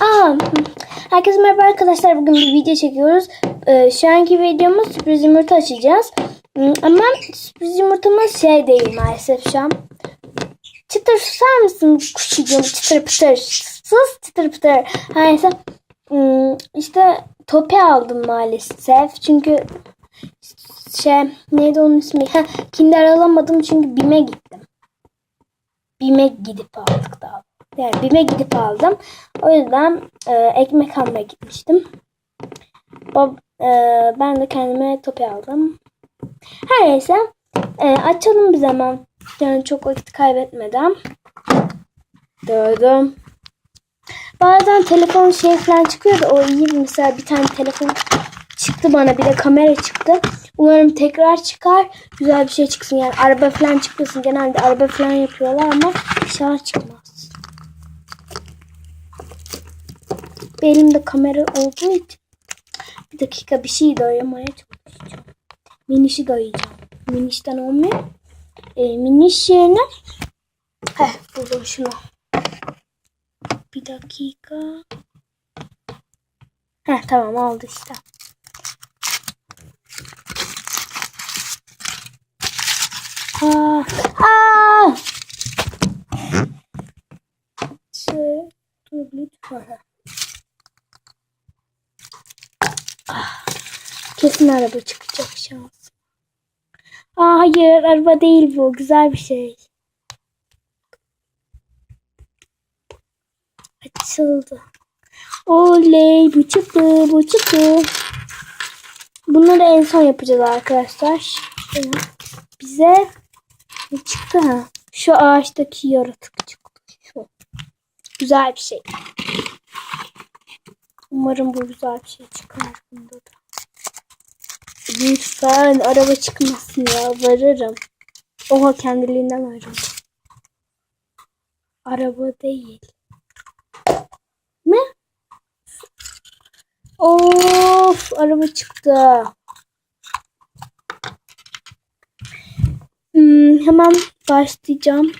Aa, herkese merhaba arkadaşlar. Bugün bir video çekiyoruz. Ee, şu anki videomuz sürpriz yumurta açacağız. Hmm, Ama sürpriz yumurtamız şey değil maalesef şu an. Çıtır susar mısın kuşucuğum? Çıtır pıtır. Sus çıtır pıtır. Her neyse. Hmm, işte topi aldım maalesef. Çünkü şey neydi onun ismi? Ha, kinder alamadım çünkü BİM'e gittim. BİM'e gidip aldık daha. Yani BİM'e gidip aldım. O yüzden e, ekmek almaya gitmiştim. Bab, e, ben de kendime topi aldım. Her neyse e, açalım bir zaman. Yani çok vakit kaybetmeden. Gördüm. Bazen telefon şey falan çıkıyor da o iyi. Mesela bir tane telefon çıktı bana bir de kamera çıktı. Umarım tekrar çıkar. Güzel bir şey çıksın. Yani araba falan çıkmasın. Genelde araba falan yapıyorlar ama inşallah çıkmaz. Elimde kamera olduğu için bir dakika bir şey doyamaya çalışacağım. Minişi doyacağım. Minişten olmuyor. E, miniş yerine Heh buldum şunu. Bir dakika. Heh tamam oldu işte. Aa, aa! Şey, dur lütfen. Ah, Kesin araba çıkacak şans. Aa, hayır araba değil bu. Güzel bir şey. Açıldı. Oley bu çıktı bu çıktı. Bunları en son yapacağız arkadaşlar. Bize ne çıktı ha? Şu ağaçtaki yaratık çıktı. Şu. Güzel bir şey. Umarım bu güzel bir şey çıkar bunda da. Lütfen araba çıkmasın ya. Varırım. Oha kendiliğinden ayrıldı. Araba değil. Ne? Of araba çıktı. Hmm, hemen başlayacağım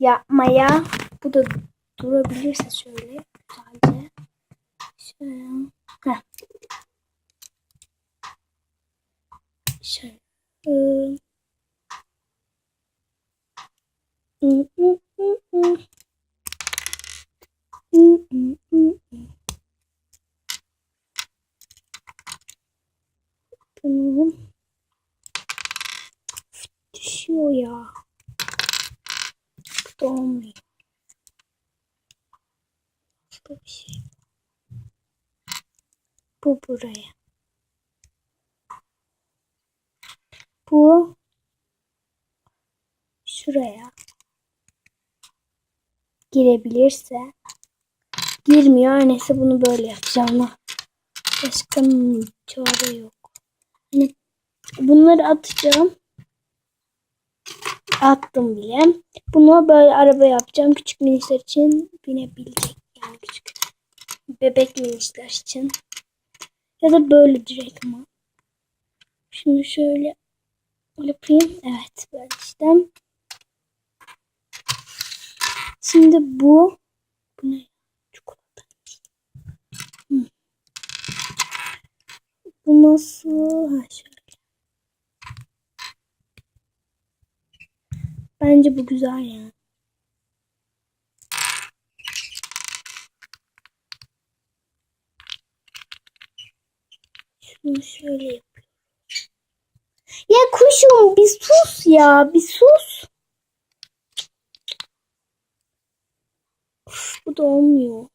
yapmaya. Bu da durabilirse şöyle. Şöyle. Heh. Şöyle. Tamam. Düşüyor ya. Bu da olmuyor. Başka bir şey. Bu buraya. Bu şuraya girebilirse girmiyor. Neyse bunu böyle yapacağım. Başka çare yok. Hani bunları atacağım. Attım bile. Bunu böyle araba yapacağım. Küçük minişler için binebilecek. Yani küçük bebek minişler için. Ya da böyle direkt ama. Şimdi şöyle yapayım. Evet böyle işte. Şimdi bu bu ne? Çikolata. Bu nasıl? Ha şöyle. Bence bu güzel ya. Şunu şöyle yapıyorum. Ya kuşum bir sus ya bir sus. Uf, bu da olmuyor.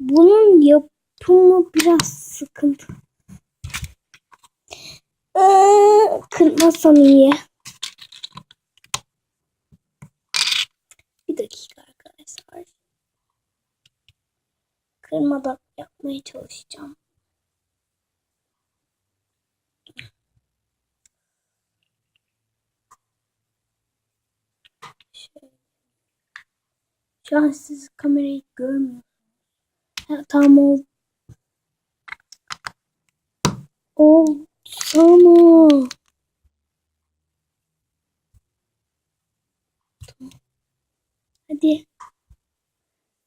Bunun yapımı biraz sıkıntı. Ee, kırmasam iyi. Bir dakika arkadaşlar. Kırmadan yapmaya çalışacağım. Şöyle. Şu an siz kamerayı görmüyorsunuz. Ha, tamam o. O sana. Tamam. Hadi.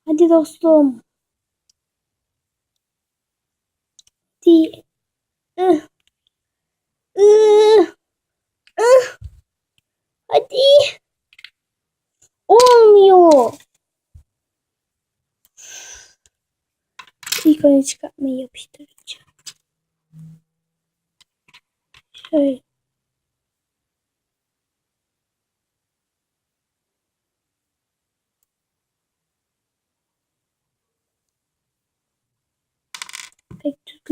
Hadi dostum. Ih. Ih. Ih. Hadi. Olmuyor. İlk önce çıkartmayı yapıştıracağım. Şöyle.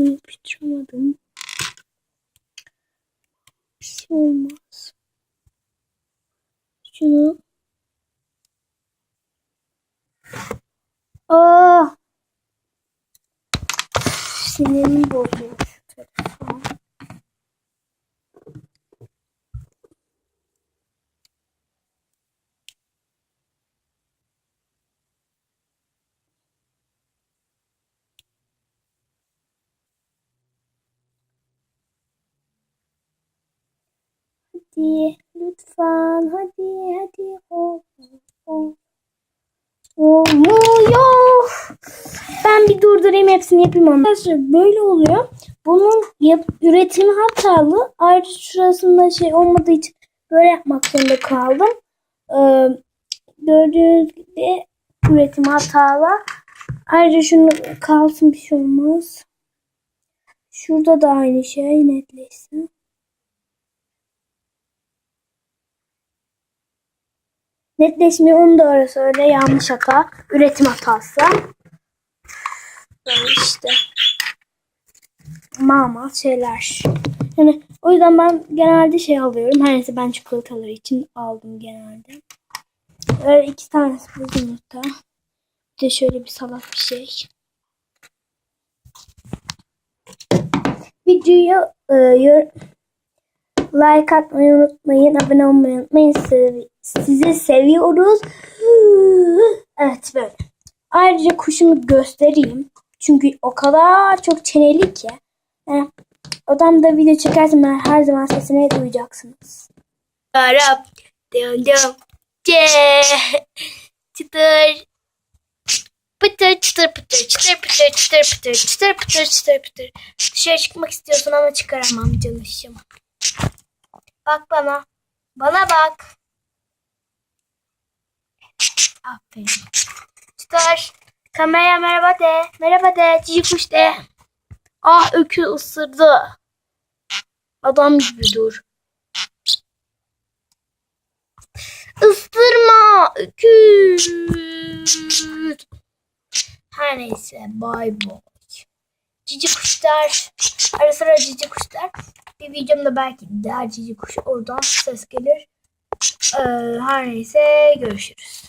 Yapıştıramadım. Bir şey olmaz. Şunu. Aa! Sinirimi bozuyor şu telefon. Hadi lütfen hadi hadi hop hop. Olmuyor. Ben bir durdurayım hepsini yapayım. Arkadaşlar böyle oluyor. Bunun yap, üretimi hatalı. Ayrıca şurasında şey olmadığı için böyle yapmak zorunda kaldım. Ee, gördüğünüz gibi üretim hatalı. Ayrıca şunu kalsın bir şey olmaz. Şurada da aynı şey netleşsin. Netleşmiyor onu da ara söyle yanlış hata. Üretim hatası. Böyle işte. Mama şeyler. Yani o yüzden ben genelde şey alıyorum. Her neyse ben çikolataları için aldım genelde. Böyle iki tane sürpriz yumurta. Bir de şöyle bir salak bir şey. Videoyu e, like atmayı unutmayın. Abone olmayı unutmayın. Sizi, sizi seviyoruz. Evet böyle. Ayrıca kuşumu göstereyim. Çünkü o kadar çok çeneli ki. Yani odamda video çekersem ben her zaman sesini duyacaksınız. Arap. Dım. Ce. Çıtır. Pıtır çıtır pıtır çıtır pıtır çıtır pıtır çıtır pıtır çıtır pıtır. Dışarı çıkmak istiyorsun ama çıkaramam canışım. Bak bana. Bana bak. Aferin. Çıtır. Kameraya merhaba de. Merhaba de. Cici kuş de. Ah öküz ısırdı. Adam gibi dur. Isırma öküz. Her neyse bay bay. Cici kuşlar. Ara sıra cici kuşlar. Bir videomda belki daha cici kuş oradan ses gelir. Ee, her neyse görüşürüz.